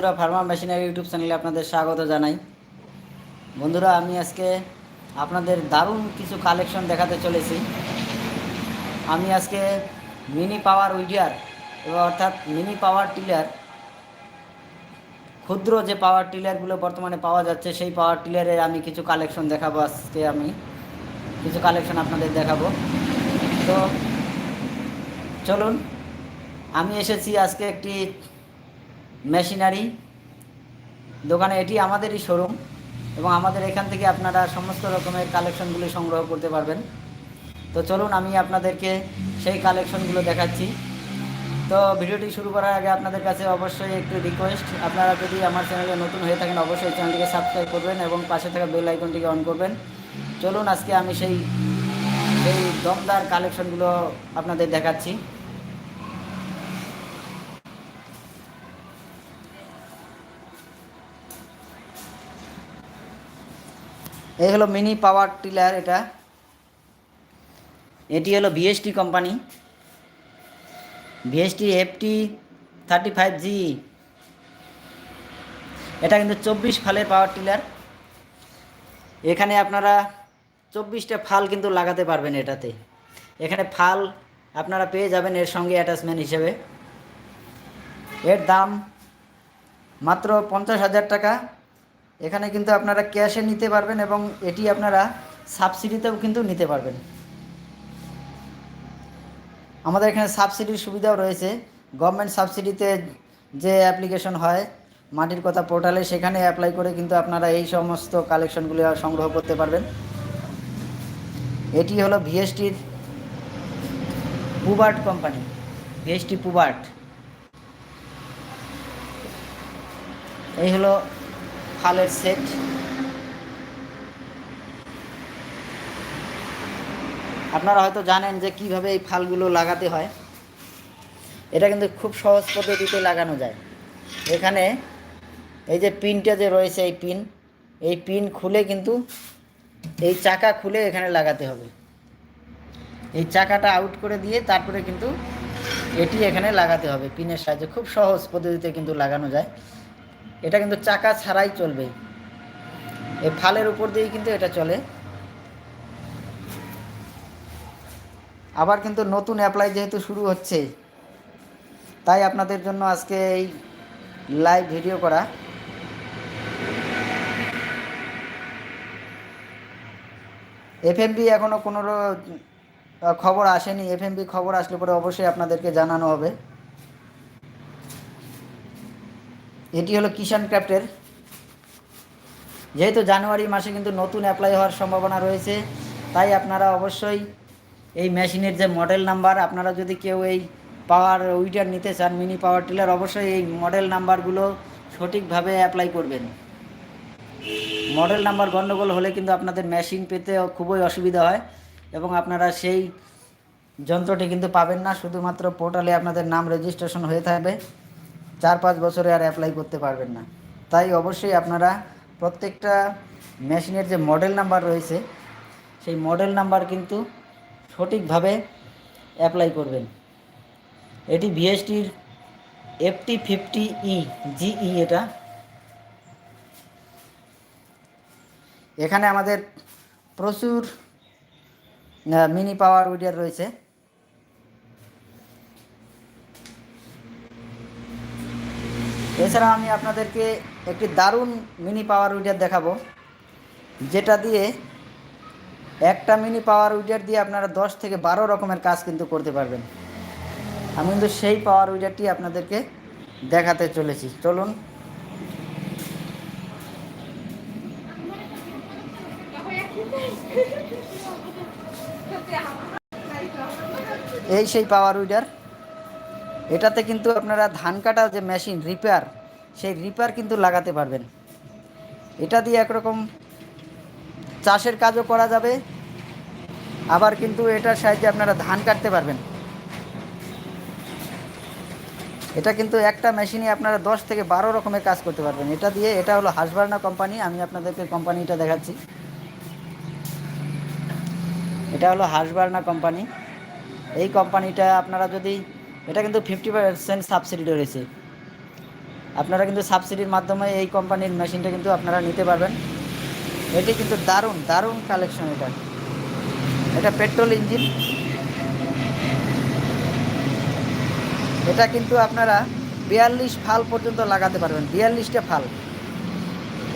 বন্ধুরা Pharma machinery YouTube চ্যানেলে আপনাদের স্বাগত জানাই। বন্ধুরা, আমি আজকে আপনাদের দারুণ কিছু কালেকশন দেখাতে চলেছি। আমি আজকে মিনি পাওয়ার উইডিয়ার এবং অর্থাৎ মিনি পাওয়ার টিলার ক্ষুদ্র যে পাওয়ার টিলারগুলো বর্তমানে পাওয়া যাচ্ছে, সেই পাওয়ার টিলারের আমি কিছু কালেকশন দেখাবো আজকে আমি। কিছু কালেকশন আপনাদের দেখাবো। তো চলুন, আমি এসেছি আজকে একটি মেশিনারি। দোকানে এটি আমাদেরই শোরুম এবং আমাদের এখান থেকে আপনারা সমস্ত রকমের কালেকশনগুলি সংগ্রহ করতে পারবেন। তো চলুন আমি আপনাদেরকে সেই কালেকশনগুলো দেখাচ্ছি। তো ভিডিওটি শুরু করার আগে আপনাদের কাছে অবশ্যই একটু রিকোয়েস্ট আপনারা যদি আমার চ্যানেলে নতুন হয়ে থাকেন, অবশ্যই চ্যানেলটিকে সাবস্ক্রাইব করবেন এবং পাশে থাকা বেল আইকনটিকে অন করবেন। চলুন আজকে আমি সেই সেই দমদার কালেকশনগুলো আপনাদের দেখাচ্ছি। এই হলো মিনি পাওয়ার টিলার এটা। এটি হলো VST company VST FT thirty five G এটা কিন্তু চব্বিশ ফালের পাওয়ার টিলার এখানে আপনারা চব্বিশটা ফাল কিন্তু লাগাতে পারবেন এটাতে। এখানে ফাল আপনারা পেয়ে যাবেন এর সঙ্গে অ্যাটাচমেন্ট হিসেবে। এর দাম মাত্র পঞ্চাশ হাজার টাকা। এখানে কিন্তু আপনারা ক্যাশে নিতে পারবেন এবং এটি আপনারা সাবসিডিতেও কিন্তু নিতে পারবেন। আমাদের এখানে সাবসিডির সুবিধাও রয়েছে। গভর্নমেন্ট সাবসিডিতে যে অ্যাপ্লিকেশন হয়, মাটির কথা পোর্টালে সেখানে অ্যাপ্লাই করে কিন্তু আপনারা এই সমস্ত কালেকশনগুলি সংগ্রহ করতে পারবেন। এটি হলো ভিএসটির পুবার্ট কোম্পানি ভিএসটি পুবার্ট এই হলো ফালের সেট। আপনারা হয়তো জানেন যে কীভাবে এই ফালগুলো লাগাতে হয়। এটা কিন্তু খুব সহজ পদ্ধতিতে লাগানো যায়। এখানে এই যে পিনটা যে রয়েছে এই পিন এই পিন খুলে কিন্তু এই চাকা খুলে এখানে লাগাতে হবে। এই চাকাটা আউট করে দিয়ে তারপরে কিন্তু এটি এখানে লাগাতে হবে। পিনের সাহায্যে খুব সহজ পদ্ধতিতে কিন্তু লাগানো যায়। এটা কিন্তু চাকা ছাড়াই চলবে। এই ফালের উপর দিয়েই কিন্তু এটা চলে। আবার কিন্তু নতুন অ্যাপ্লাই যেহেতু শুরু হচ্ছে, তাই আপনাদের জন্য আজকে এই লাইভ ভিডিও করা। এফএমবি এখনও কোনো খবর আসেনি। এফএমবি খবর আসলে পরে অবশ্যই আপনাদেরকে জানানো হবে। এটি হলো কিষান ক্রাফটের যেহেতু জানুয়ারি মাসে কিন্তু নতুন অ্যাপ্লাই হওয়ার সম্ভাবনা রয়েছে, তাই আপনারা অবশ্যই এই মেশিনের যে মডেল নাম্বার আপনারা যদি কেউ এই পাওয়ার উইটার নিতে চান মিনি পাওয়ার টিলার অবশ্যই এই মডেল নাম্বারগুলো সঠিকভাবে অ্যাপ্লাই করবেন। মডেল নাম্বার গণ্ডগোল হলে কিন্তু আপনাদের মেশিন পেতে খুবই অসুবিধা হয় এবং আপনারা সেই যন্ত্রটি কিন্তু পাবেন না, শুধুমাত্র পোর্টালে আপনাদের নাম রেজিস্ট্রেশন হয়ে থাকবে। চার পাঁচ বছরে আর অ্যাপ্লাই করতে পারবেন না। তাই অবশ্যই আপনারা প্রত্যেকটা মেশিনের যে মডেল নাম্বার রয়েছে, সেই মডেল নাম্বার কিন্তু সঠিকভাবে অ্যাপ্লাই করবেন। এটি ভিএসটির এফটি ফিফটি ই জিই এটা। এখানে আমাদের প্রচুর মিনি পাওয়ার উইডার রয়েছে। এছাড়া আমি আপনাদেরকে একটি দারুণ মিনি পাওয়ার উইডার দেখাবো, যেটা দিয়ে একটা মিনি পাওয়ার উইডার দিয়ে আপনারা দশ থেকে বারো রকমের কাজ কিন্তু করতে পারবেন। আমি কিন্তু সেই পাওয়ার উইডারটি আপনাদেরকে দেখাতে চলেছি। চলুন। এই সেই পাওয়ার উইডার এটাতে কিন্তু আপনারা ধান কাটা যে মেশিন, রিপেয়ার, সেই রিপেয়ার কিন্তু লাগাতে পারবেন। এটা দিয়ে একরকম চাষের কাজও করা যাবে। আবার কিন্তু এটার সাহায্যে আপনারা ধান কাটতে পারবেন। এটা কিন্তু একটা মেশিনে আপনারা দশ থেকে বারো রকমের কাজ করতে পারবেন। এটা দিয়ে এটা হলো হাসবার্না কোম্পানি, আমি আপনাদেরকে কোম্পানিটা দেখাচ্ছি। এটা হলো হাসবার্না কোম্পানি। এই কোম্পানিটা আপনারা যদি এটা কিন্তু ফিফটি পার্সেন্ট সাবসিডি রয়েছে। আপনারা কিন্তু সাবসিডির মাধ্যমে এই কোম্পানির মেশিনটা কিন্তু আপনারা নিতে পারবেন। এটি কিন্তু দারুণ দারুণ কালেকশন এটা। এটা পেট্রোল ইঞ্জিন এটা কিন্তু আপনারা বিয়াল্লিশ ফাল পর্যন্ত লাগাতে পারবেন, বিয়াল্লিশটা ফাল।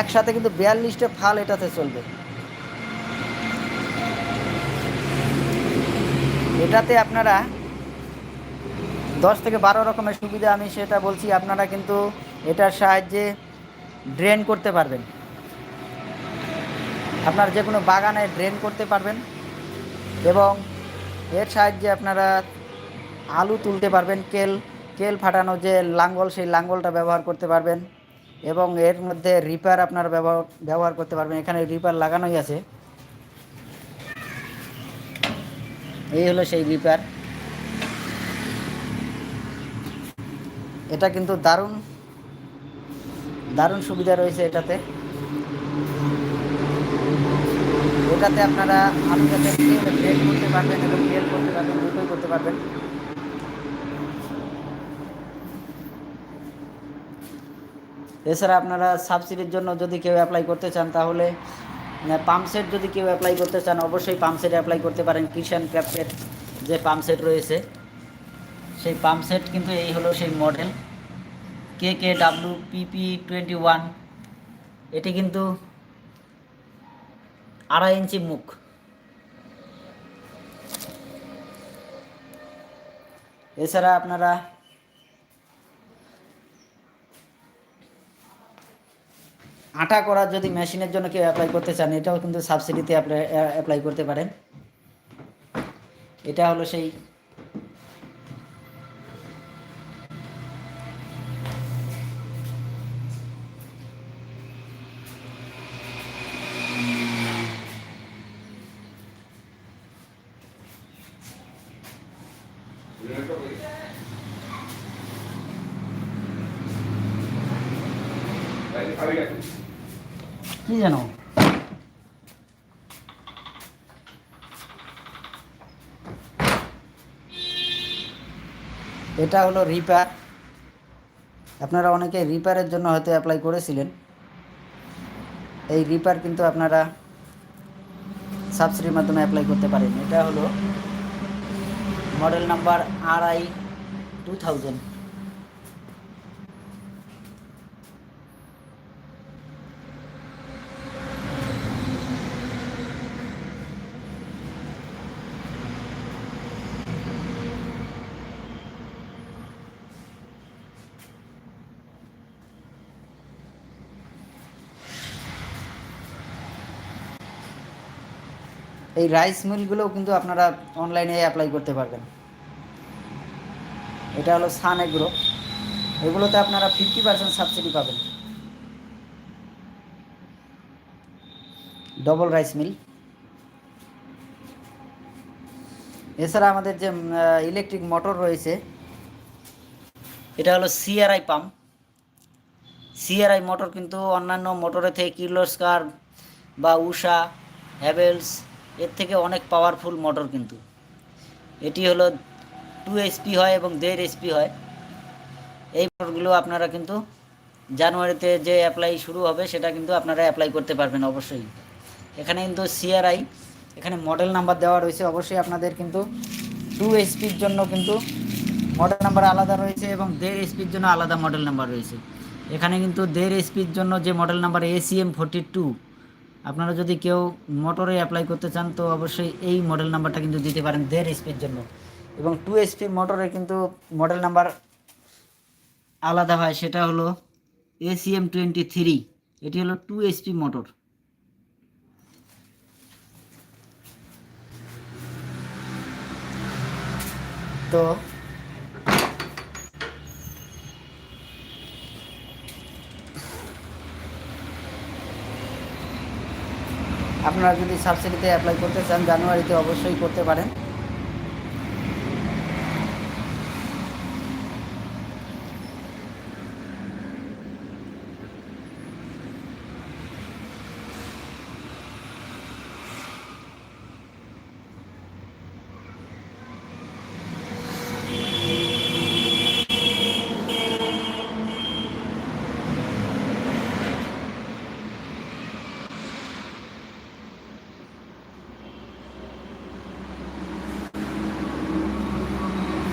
একসাথে কিন্তু বিয়াল্লিশটা ফাল এটাতে চলবে। এটাতে আপনারা দশ থেকে বারো রকমের সুবিধা আমি সেটা বলছি, আপনারা কিন্তু এটার সাহায্যে ড্রেন করতে পারবেন। আপনার যে কোনো বাগানে ড্রেন করতে পারবেন এবং এর সাহায্যে আপনারা আলু তুলতে পারবেন, কেল কেল ফাটানো যে লাঙ্গল, সেই লাঙ্গলটা ব্যবহার করতে পারবেন এবং এর মধ্যে রিপার আপনারা ব্যবহার ব্যবহার করতে পারবেন, এখানে রিপার লাগানোই আছে। এই হলো সেই রিপার। এটা কিন্তু দারুণ দারুণ সুবিধা রয়েছে এটাতে। এটাতে আপনারা করতে পারবেন করতে পারবেন এছাড়া আপনারা সাবসিডির জন্য যদি কেউ অ্যাপ্লাই করতে চান, তাহলে পাম্পসেট যদি কেউ অ্যাপ্লাই করতে চান, অবশ্যই পাম্পসেট অ্যাপ্লাই করতে পারেন কিষান ক্রাফটের যে পাম্পসেট রয়েছে। সেই পাম্পসেট কিন্তু এই হলো সেই model K K W PP twenty one এটি কিন্তু আড়াই ইঞ্চি মুখ। এছাড়া আপনারা আটা করার যদি মেশিনের জন্য কেউ অ্যাপ্লাই করতে চান, এটাও কিন্তু সাবসিডিতে অ্যাপ্লাই করতে পারেন। এটা হলো সেই কি জানো? এটা হলো রিপার আপনারা অনেকে রিপারের জন্য হয়তো অ্যাপ্লাই করেছিলেন। এই রিপার কিন্তু আপনারা সাবসিডির মাধ্যমে অ্যাপ্লাই করতে পারেন। এটা হলো model number R I two thousand এই রাইস মিলগুলোও কিন্তু আপনারা অনলাইনে অ্যাপ্লাই করতে পারবেন। এটা হলো সান এগ্রো এগুলোতে আপনারা ফিফটি পার্সেন্ট সাবসিডি পাবেন। ডবল রাইস মিল এছাড়া আমাদের যে ইলেকট্রিক মোটর রয়েছে, এটা হলো সিআরআই পাম্প সিআরআই মোটর কিন্তু অন্যান্য মোটরের থেকে কির্লোস্কার বা উষা হ্যাভেলস এর থেকে অনেক পাওয়ারফুল মোটর কিন্তু। এটি হলো টু এসপি হয় এবং দেড় এসপি হয়। এই মোটরগুলো আপনারা কিন্তু জানুয়ারিতে যে অ্যাপ্লাই শুরু হবে, সেটা কিন্তু আপনারা অ্যাপ্লাই করতে পারবেন অবশ্যই। এখানে কিন্তু সিআরআই এখানে মডেল নাম্বার দেওয়া রয়েছে। অবশ্যই আপনাদের কিন্তু টু এসপির জন্য কিন্তু মডেল নাম্বার আলাদা রয়েছে এবং দেড় এসপির জন্য আলাদা মডেল নাম্বার রয়েছে। এখানে কিন্তু দেড় এসপির জন্য যে model number ACM forty two আপনারা যদি কেউ মোটরে অ্যাপ্লাই করতে চান, তো অবশ্যই এই মডেল নাম্বারটা কিন্তু দিতে পারেন দেড় এসপির জন্য। এবং টু এসপি মোটরে কিন্তু মডেল নাম্বার আলাদা হয়, সেটা হলো এসিএম টোয়েন্টি থ্রি এটি হলো টু এসপি মোটর তো আপনারা যদি সাবসিডিতে অ্যাপ্লাই করতে চান জানুয়ারিতে অবশ্যই করতে পারেন।